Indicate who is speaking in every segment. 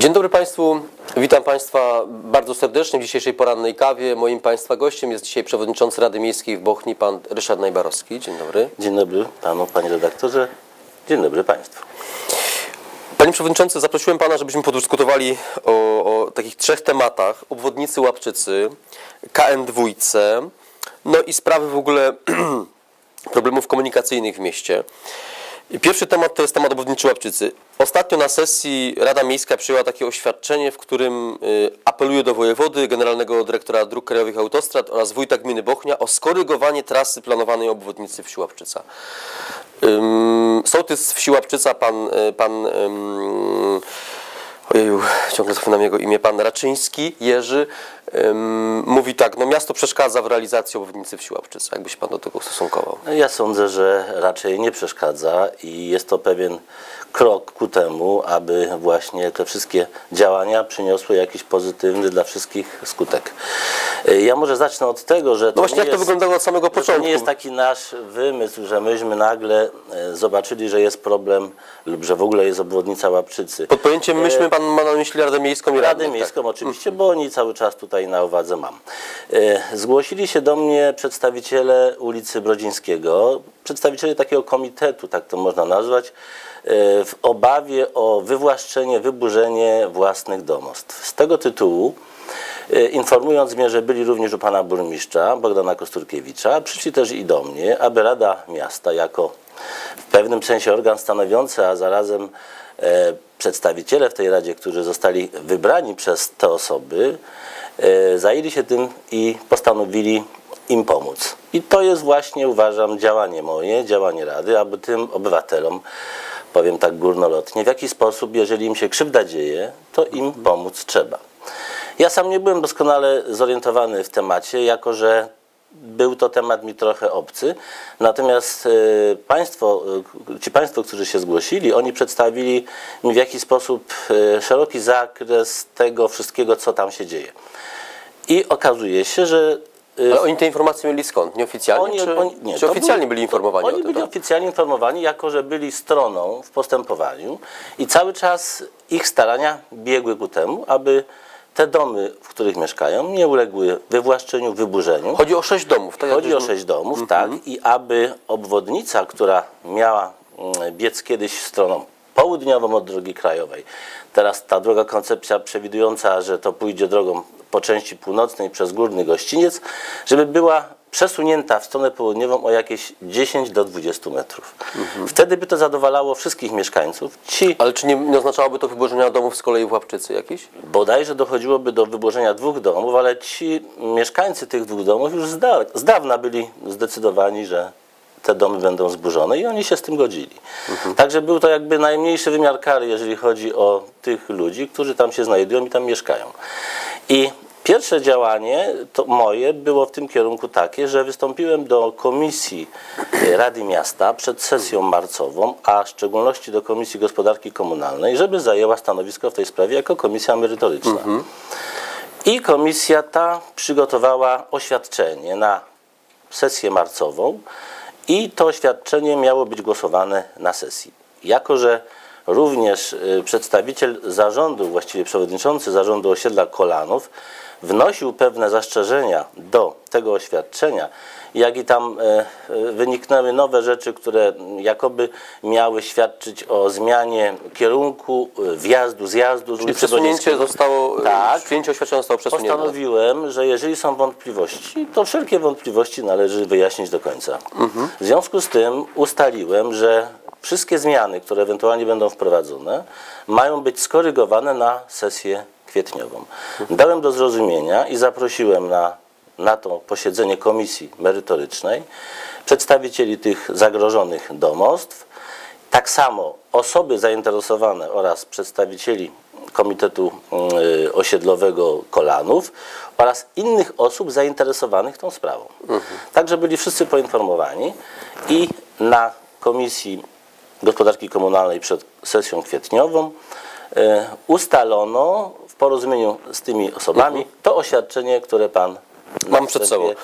Speaker 1: Dzień dobry Państwu, witam Państwa bardzo serdecznie w dzisiejszej porannej kawie. Moim Państwa gościem jest dzisiaj przewodniczący Rady Miejskiej w Bochni, pan Ryszard Najbarowski. Dzień dobry.
Speaker 2: Dzień dobry panu, panie redaktorze. Dzień dobry państwu.
Speaker 1: Panie Przewodniczący, zaprosiłem Pana, żebyśmy podyskutowali o, o takich trzech tematach. Obwodnicy Łapczycy, KM2, no i sprawy w ogóle problemów komunikacyjnych w mieście. Pierwszy temat to jest temat obwodniczy Łapczycy. Ostatnio na sesji Rada Miejska przyjęła takie oświadczenie, w którym y, apeluje do wojewody, generalnego dyrektora dróg krajowych autostrad oraz wójta gminy Bochnia o skorygowanie trasy planowanej obwodnicy wsi Łapczyca. Sołtys wsi Łapczyca, pan, y, pan ojeju, ciągle zapominam jego imię, pan Raczyński, Jerzy, ym, mówi tak, no miasto przeszkadza w realizacji obwodnicy wsi Łapczyca. Jakby się pan do tego ustosunkował?
Speaker 2: No, Ja sądzę, że raczej nie przeszkadza i jest to pewien krok ku temu, aby właśnie te wszystkie działania przyniosły jakiś pozytywny dla wszystkich skutek. Y, Ja może zacznę od tego, że to
Speaker 1: No właśnie
Speaker 2: nie
Speaker 1: jak to
Speaker 2: jest...
Speaker 1: wyglądało od samego
Speaker 2: że To
Speaker 1: początku?
Speaker 2: nie jest taki nasz wymysł, że myśmy nagle e, zobaczyli, że jest problem lub że w ogóle jest obwodnica Łapczycy.
Speaker 1: Pod pojęciem myśmy pan ma na myśli Radę Miejską i
Speaker 2: Radę
Speaker 1: Radę
Speaker 2: Miejską oczywiście, bo oni cały czas tutaj na uwadze mam. E, Zgłosili się do mnie przedstawiciele ulicy Brodzińskiego, przedstawiciele takiego komitetu, tak to można nazwać, e, w obawie o wywłaszczenie, wyburzenie własnych domostw. Z tego tytułu e, Informując mnie, że byli również u pana burmistrza Bogdana Kosturkiewicza, przyszli też i do mnie, aby Rada Miasta jako w pewnym sensie organ stanowiący, a zarazem przedstawiciele w tej Radzie, którzy zostali wybrani przez te osoby, e, zajęli się tym i postanowili im pomóc. I to jest właśnie, uważam, działanie moje, działanie Rady, aby tym obywatelom, powiem tak górnolotnie, w jaki sposób, jeżeli im się krzywda dzieje, to im pomóc trzeba. Ja sam nie byłem doskonale zorientowany w temacie, jako że był to temat mi trochę obcy. Natomiast e, państwo, e, ci państwo, którzy się zgłosili, oni przedstawili mi w jaki sposób e, szeroki zakres tego wszystkiego, co tam się dzieje. I okazuje się, że
Speaker 1: Ale oni te informacje mieli skąd? Nieoficjalnie?
Speaker 2: oni-
Speaker 1: czy,
Speaker 2: oni- nie,
Speaker 1: czy oficjalnie
Speaker 2: byli-
Speaker 1: byli informowani
Speaker 2: Oni
Speaker 1: o tym?
Speaker 2: byli
Speaker 1: tak?
Speaker 2: oficjalnie informowani, jako że byli stroną w postępowaniu i cały czas ich starania biegły ku temu, aby te domy, w których mieszkają, nie uległy wywłaszczeniu, wyburzeniu.
Speaker 1: Chodzi o sześć domów. Tak
Speaker 2: Chodzi o sześć domów,
Speaker 1: Mhm.
Speaker 2: tak, i aby obwodnica, która miała mm, biec kiedyś stroną południową od drogi krajowej, teraz ta droga koncepcja przewidująca, że to pójdzie drogą po części północnej przez Górny Gościniec, żeby była przesunięta w stronę południową o jakieś 10 do 20 metrów.
Speaker 1: Mhm.
Speaker 2: Wtedy by to zadowalało wszystkich mieszkańców. Ci
Speaker 1: Ale czy nie, nie oznaczałoby to wyburzenia domów z kolei w Łapczycy jakiś?
Speaker 2: bodajże dochodziłoby do wyburzenia dwóch domów, ale ci mieszkańcy tych dwóch domów już z, da, z dawna byli zdecydowani, że te domy będą zburzone i oni się z tym godzili. Także był to jakby najmniejszy wymiar kary, jeżeli chodzi o tych ludzi, którzy tam się znajdują i tam mieszkają. I pierwsze działanie to moje było w tym kierunku takie, że wystąpiłem do Komisji Rady Miasta przed sesją marcową, a w szczególności do Komisji Gospodarki Komunalnej, żeby zajęła stanowisko w tej sprawie jako komisja merytoryczna. I komisja ta przygotowała oświadczenie na sesję marcową i to oświadczenie miało być głosowane na sesji. Jako, że również y, przedstawiciel zarządu, właściwie przewodniczący zarządu osiedla Kolanów wnosił pewne zastrzeżenia do tego oświadczenia, jak i tam e, e, wyniknęły nowe rzeczy, które jakoby miały świadczyć o zmianie kierunku e, wjazdu, zjazdu
Speaker 1: Czyli przesunięcie zostało,
Speaker 2: Tak.
Speaker 1: przyjęcie oświadczenia zostało przesunięte.
Speaker 2: Postanowiłem, że jeżeli są wątpliwości, to wszelkie wątpliwości należy wyjaśnić do końca. W związku z tym ustaliłem, że wszystkie zmiany, które ewentualnie będą wprowadzone, mają być skorygowane na sesję kwietniową. Dałem do zrozumienia i zaprosiłem na, na to posiedzenie komisji merytorycznej przedstawicieli tych zagrożonych domostw, tak samo osoby zainteresowane oraz przedstawicieli Komitetu y, Osiedlowego Kolanów oraz innych osób zainteresowanych tą sprawą. Także byli wszyscy poinformowani i na Komisji Gospodarki Komunalnej przed sesją kwietniową y, ustalono porozumieniu z tymi osobami. To oświadczenie, które Pan
Speaker 1: Mam przed sobą.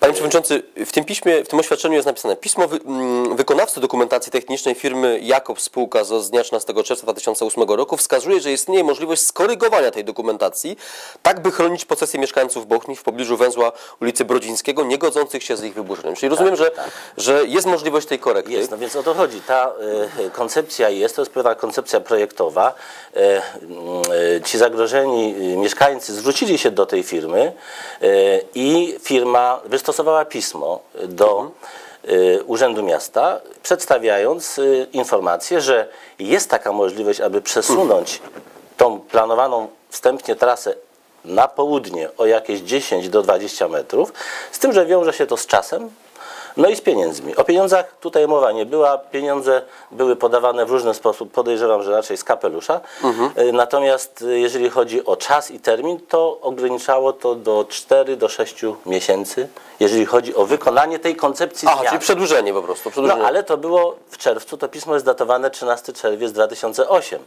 Speaker 1: Panie Przewodniczący, w tym piśmie, w tym oświadczeniu jest napisane pismo wy, mm, wykonawcy dokumentacji technicznej firmy Jakob Spółka z dnia 13 czerwca 2008 roku wskazuje, że istnieje możliwość skorygowania tej dokumentacji, tak by chronić posesję mieszkańców Bochni w pobliżu węzła ulicy Brodzińskiego, nie godzących się z ich wyburzeniem. Czyli rozumiem, że, że jest możliwość tej korekty.
Speaker 2: Jest, no więc o to chodzi. Ta e, koncepcja jest, to jest pewna koncepcja projektowa. Mm, e, ci zagrożeni mieszkańcy zwrócili się do tej firmy i firma wystosowała pismo do e, Urzędu Miasta, przedstawiając e, informację, że jest taka możliwość, aby przesunąć tą planowaną wstępnie trasę na południe o jakieś 10 do 20 metrów, z tym, że wiąże się to z czasem, no i z pieniędzmi. O pieniądzach tutaj mowa nie była. Pieniądze były podawane w różny sposób. Podejrzewam, że raczej z kapelusza. Y, Natomiast y, jeżeli chodzi o czas i termin, to ograniczało to do 4 do 6 miesięcy, jeżeli chodzi o wykonanie tej koncepcji
Speaker 1: Aha,
Speaker 2: zmian.
Speaker 1: czyli przedłużenie po prostu.
Speaker 2: No
Speaker 1: Przedłużenie.
Speaker 2: ale to było w czerwcu, to pismo jest datowane 13 czerwiec 2008,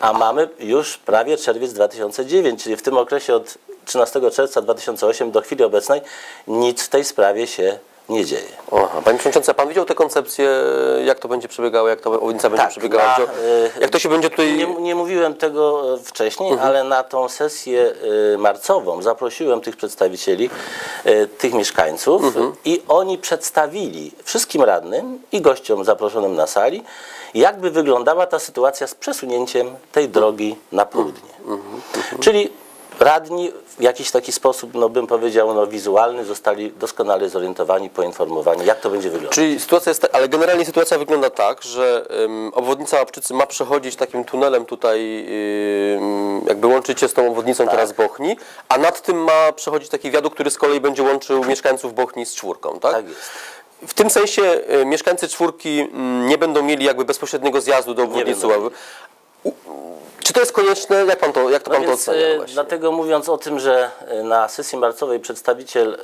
Speaker 2: a mamy już prawie czerwiec 2009, czyli w tym okresie od 13 czerwca 2008 do chwili obecnej nic w tej sprawie się nie dzieje.
Speaker 1: Aha. Panie Przewodniczący, Pan widział tę koncepcję, jak to będzie przebiegało, jak to obwodnica będzie
Speaker 2: Tak,
Speaker 1: przebiegała?
Speaker 2: na, y,
Speaker 1: jak to się będzie tutaj...
Speaker 2: Nie, nie mówiłem tego e, wcześniej,
Speaker 1: Mhm.
Speaker 2: ale na tą sesję e, marcową zaprosiłem tych przedstawicieli, e, tych mieszkańców
Speaker 1: Mhm.
Speaker 2: i oni przedstawili wszystkim radnym i gościom zaproszonym na sali, jakby wyglądała ta sytuacja z przesunięciem tej drogi na południe.
Speaker 1: Mhm.
Speaker 2: Czyli radni w jakiś taki sposób, no bym powiedział, no, wizualny zostali doskonale zorientowani, poinformowani, jak to będzie wyglądać.
Speaker 1: Czyli sytuacja jest, ale generalnie sytuacja wygląda tak, że ym, obwodnica Łapczycy ma przechodzić takim tunelem tutaj, jakby łączyć się z tą obwodnicą
Speaker 2: Tak.
Speaker 1: teraz Bochni, a nad tym ma przechodzić taki wiadukt, który z kolei będzie łączył mieszkańców Bochni z czwórką, tak?
Speaker 2: Tak jest.
Speaker 1: W tym sensie y, mieszkańcy czwórki mm, nie będą mieli jakby bezpośredniego zjazdu do obwodnicy Ławy. Czy to jest konieczne? Jak, pan to, jak to
Speaker 2: No
Speaker 1: pan to
Speaker 2: więc,
Speaker 1: ocenia
Speaker 2: e,
Speaker 1: właśnie?
Speaker 2: dlatego mówiąc o tym, że e, na sesji marcowej przedstawiciel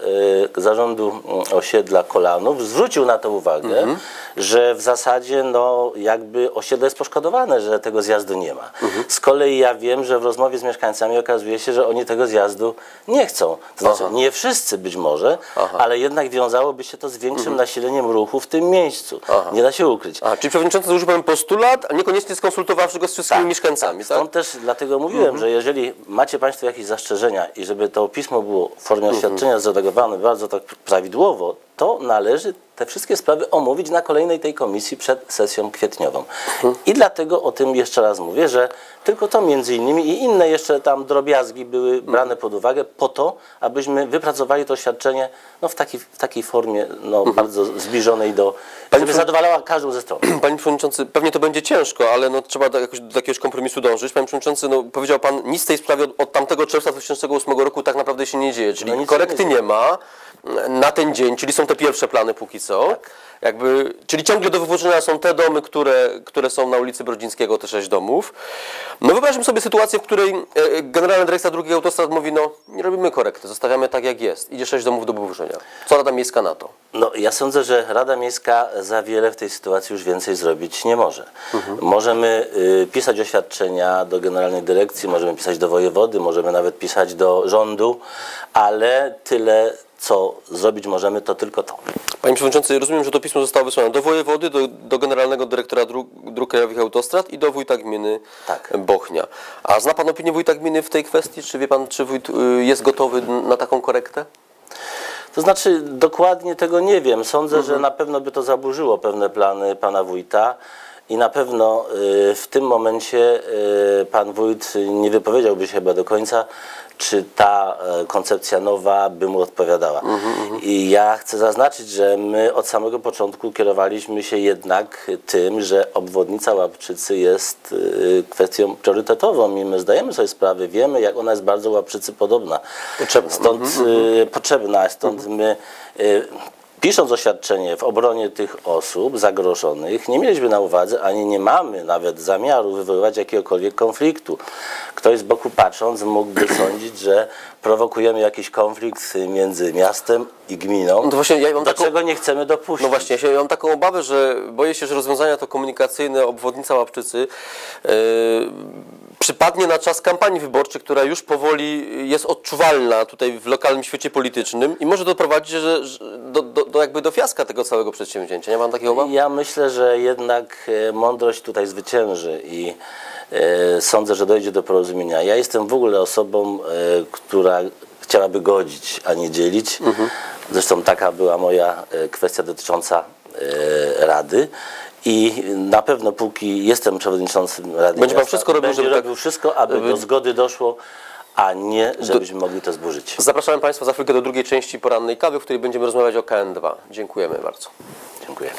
Speaker 2: e, zarządu mm, osiedla Kolanów zwrócił na to uwagę,
Speaker 1: Mhm.
Speaker 2: że w zasadzie no, jakby osiedle jest poszkodowane, że tego zjazdu nie ma.
Speaker 1: Mhm.
Speaker 2: Z kolei ja wiem, że w rozmowie z mieszkańcami okazuje się, że oni tego zjazdu nie chcą. To znaczy
Speaker 1: Aha.
Speaker 2: nie wszyscy być może, ale jednak wiązałoby się to z większym
Speaker 1: Mhm.
Speaker 2: nasileniem ruchu w tym miejscu. Nie da się ukryć.
Speaker 1: A, czyli przewodniczący złożył pan postulat, a niekoniecznie skonsultowawszy go z wszystkimi mieszkańcami, tak?
Speaker 2: Stąd też dlatego mówiłem, że jeżeli macie Państwo jakieś zastrzeżenia i żeby to pismo było w formie oświadczenia zredagowane bardzo tak prawidłowo, to należy te wszystkie sprawy omówić na kolejnej tej komisji przed sesją kwietniową. I dlatego o tym jeszcze raz mówię, że tylko to między innymi i inne jeszcze tam drobiazgi były brane pod uwagę po to, abyśmy wypracowali to oświadczenie no, w, takiej, w takiej formie no, bardzo zbliżonej do, żeby
Speaker 1: Przewod-
Speaker 2: zadowalała każdą ze stron.
Speaker 1: Panie Przewodniczący, pewnie to będzie ciężko, ale no, trzeba do, jakoś, do jakiegoś kompromisu dążyć. Panie Przewodniczący, no, powiedział Pan, nic w tej sprawie od, od tamtego czerwca 2008 roku tak naprawdę się nie dzieje, czyli
Speaker 2: No
Speaker 1: korekty nie,
Speaker 2: nie
Speaker 1: ma na ten dzień, czyli są te pierwsze plany póki co. Jakby, czyli ciągle do wyburzenia są te domy, które, które są na ulicy Brodzińskiego, te sześć domów. No wyobraźmy sobie sytuację, w której e, Generalna Dyrekcja Dróg i Autostrad mówi, no nie robimy korekty, zostawiamy tak jak jest. Idzie sześć domów do wyburzenia. Co Rada Miejska na to?
Speaker 2: No, ja sądzę, że Rada Miejska za wiele w tej sytuacji już więcej zrobić nie może. Możemy y, pisać oświadczenia do Generalnej Dyrekcji, możemy pisać do wojewody, możemy nawet pisać do rządu, ale tyle, co zrobić możemy, to tylko to.
Speaker 1: Panie Przewodniczący, rozumiem, że to pismo zostało wysłane do wojewody, do, do Generalnego Dyrektora Dróg, Dróg Krajowych Autostrad i do wójta gminy
Speaker 2: Tak.
Speaker 1: Bochnia. A zna Pan opinię wójta gminy w tej kwestii? Czy wie Pan, czy wójt y, jest gotowy na taką korektę?
Speaker 2: To znaczy, dokładnie tego nie wiem. Sądzę, że na pewno by to zaburzyło pewne plany pana wójta. I na pewno y, w tym momencie y, pan wójt nie wypowiedziałby się chyba do końca, czy ta e, koncepcja nowa by mu odpowiadała. I ja chcę zaznaczyć, że my od samego początku kierowaliśmy się jednak tym, że obwodnica Łapczycy jest y, kwestią priorytetową i my zdajemy sobie sprawę, wiemy jak ona jest bardzo Łapczycy podobna.
Speaker 1: Potrzebna.
Speaker 2: Stąd y, potrzebna, stąd my y, pisząc oświadczenie w obronie tych osób zagrożonych, nie mieliśmy na uwadze, ani nie mamy nawet zamiaru wywoływać jakiegokolwiek konfliktu. Ktoś z boku patrząc mógłby sądzić, że prowokujemy jakiś konflikt między miastem i gminą,
Speaker 1: No to właśnie ja mam
Speaker 2: do
Speaker 1: taką-
Speaker 2: czego nie chcemy dopuścić.
Speaker 1: No właśnie, ja mam taką obawę, że boję się, że rozwiązania to komunikacyjne, obwodnica Łapczycy yy, przypadnie na czas kampanii wyborczej, która już powoli jest odczuwalna tutaj w lokalnym świecie politycznym i może doprowadzić że, do, do, do, jakby do fiaska tego całego przedsięwzięcia. Nie mam takiego obaw?
Speaker 2: Ja myślę, że jednak e, mądrość tutaj zwycięży i e, sądzę, że dojdzie do porozumienia. Ja jestem w ogóle osobą, e, która chciałaby godzić, a nie dzielić. Zresztą taka była moja kwestia dotycząca Rady. I na pewno póki jestem przewodniczącym Rady
Speaker 1: Będzie pan
Speaker 2: Miasta,
Speaker 1: wszystko robił, żeby tak-
Speaker 2: robił wszystko, aby do zgody doszło, a nie żebyśmy mogli to zburzyć.
Speaker 1: Zapraszamy Państwa za chwilkę do drugiej części porannej kawy, w której będziemy rozmawiać o KN2. Dziękujemy bardzo.
Speaker 2: Dziękuję.